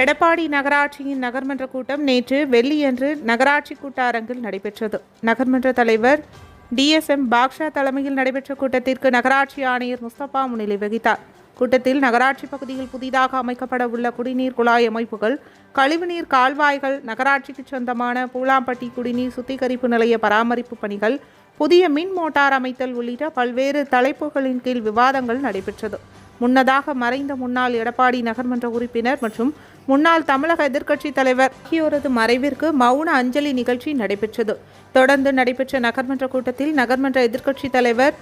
எடப்பாடி நகராட்சியின் நகர்மன்ற கூட்டம் நேற்று வெள்ளியன்று நகராட்சி கூட்டாரங்கில் நடைபெற்றது. நகர்மன்ற தலைவர் டிஎஸ்எம் பாக்ஷா தலைமையில் நடைபெற்ற கூட்டத்திற்கு நகராட்சி ஆணையர் முஸ்தபா முன்னிலை வகித்தார். கூட்டத்தில் நகராட்சி பகுதியில் புதிதாக அமைக்கப்பட உள்ள குடிநீர் குழாய் அமைப்புகள் கழிவுநீர் கால்வாய்கள் நகராட்சிக்கு சொந்தமான பூலாம்பட்டி குடிநீர் சுத்திகரிப்பு நிலைய பராமரிப்பு பணிகள் புதிய மின் மோட்டார் அமைத்தல் உள்ளிட்ட பல்வேறு தலைப்புகளின் கீழ் விவாதங்கள் நடைபெற்றது. முன்னதாக மறைந்த முன்னாள் எடப்பாடி நகர்மன்ற உறுப்பினர் மற்றும் முன்னாள் தமிழக எதிர்க்கட்சித் தலைவர் ஆகியோரது மறைவிற்கு மௌன அஞ்சலி நிகழ்ச்சி நடைபெற்றது. தொடர்ந்து நடைபெற்ற நகர்மன்ற கூட்டத்தில் நகர்மன்ற எதிர்க்கட்சித் தலைவர்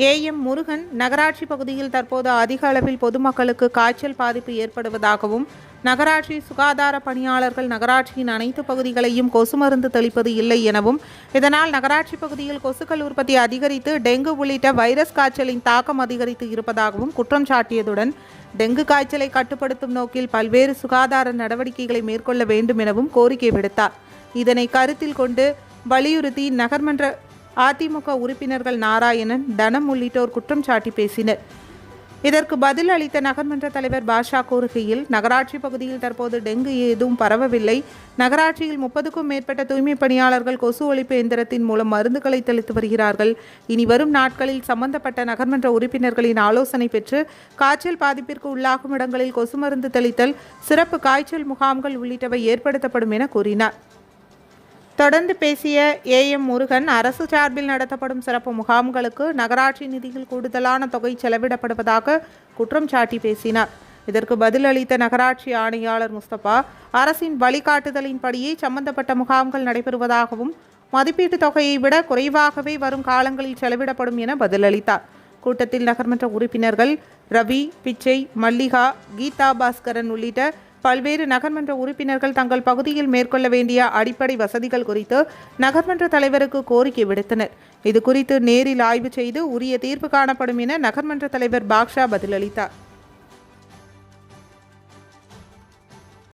ஏ எம் முருகன் நகராட்சி பகுதியில் தற்போது அதிக அளவில் பொதுமக்களுக்கு காய்ச்சல் பாதிப்பு ஏற்படுவதாகவும் நகராட்சி சுகாதார பணியாளர்கள் நகராட்சியின் அனைத்து பகுதிகளையும் கொசு மருந்து தெளிப்பது இல்லை எனவும் இதனால் நகராட்சி பகுதியில் கொசுக்கள் உற்பத்தி அதிகரித்து டெங்கு உள்ளிட்ட வைரஸ் காய்ச்சலின் தாக்கம் அதிகரித்து இருப்பதாகவும் குற்றம் சாட்டியதுடன் டெங்கு காய்ச்சலை கட்டுப்படுத்தும் நோக்கில் பல்வேறு சுகாதார நடவடிக்கைகளை மேற்கொள்ள வேண்டும் எனவும் கோரிக்கை விடுத்தார். இதனை கருத்தில் கொண்டு வலியுறுத்தி நகர்மன்ற அதிமுக உறுப்பினர்கள் நாராயணன் தனம் உள்ளிட்டோர் குற்றம் சாட்டி பேசினர். இதற்கு பதில் அளித்த நகர்மன்ற தலைவர் பாஷா கூறுகையில் நகராட்சி பகுதியில் தற்போது டெங்கு ஏதும் பரவவில்லை. நகராட்சியில் முப்பதுக்கும் மேற்பட்ட தூய்மை பணியாளர்கள் கொசு ஒழிப்பு எந்திரத்தின் மூலம் மருந்துகளை தெளித்து வருகிறார்கள். இனி வரும் நாட்களில் சம்பந்தப்பட்ட நகர்மன்ற உறுப்பினர்களின் ஆலோசனை பெற்று காய்ச்சல் பாதிப்பிற்கு உள்ளாகும் இடங்களில் கொசு மருந்து தெளித்தல் சிறப்பு காய்ச்சல் முகாம்கள் உள்ளிட்டவை ஏற்படுத்தப்படும் என கூறினார். தொடர்ந்து பேசிய ஏ எம் முருகன் அரசு சார்பில் நடத்தப்படும் சிறப்பு முகாம்களுக்கு நகராட்சி நிதியில் கூடுதலான தொகை செலவிடப்படுவதாக குற்றம் சாட்டி பேசினார். இதற்கு பதிலளித்த நகராட்சி ஆணையாளர் முஸ்தபா அரசின் வழிகாட்டுதலின்படியே சம்பந்தப்பட்ட முகாம்கள் நடைபெறுவதாகவும் மதிப்பீட்டு தொகையை விட குறைவாகவே வரும் காலங்களில் செலவிடப்படும் என பதிலளித்தார். கூட்டத்தில் நகர்மன்ற உறுப்பினர்கள் ரவி பிச்சை மல்லிகா கீதா பாஸ்கரன் உள்ளிட்ட பல்வேறு நகர்மன்ற உறுப்பினர்கள் தங்கள் பகுதியில் மேற்கொள்ள வேண்டிய அடிப்படை வசதிகள் குறித்து நகர்மன்ற தலைவருக்கு கோரிக்கை விடுத்தனர். இது குறித்து நேரில் ஆய்வு செய்து உரிய தீர்வு காணப்படும் என நகர்மன்ற தலைவர் பாக்ஷா பதிலளித்தார்.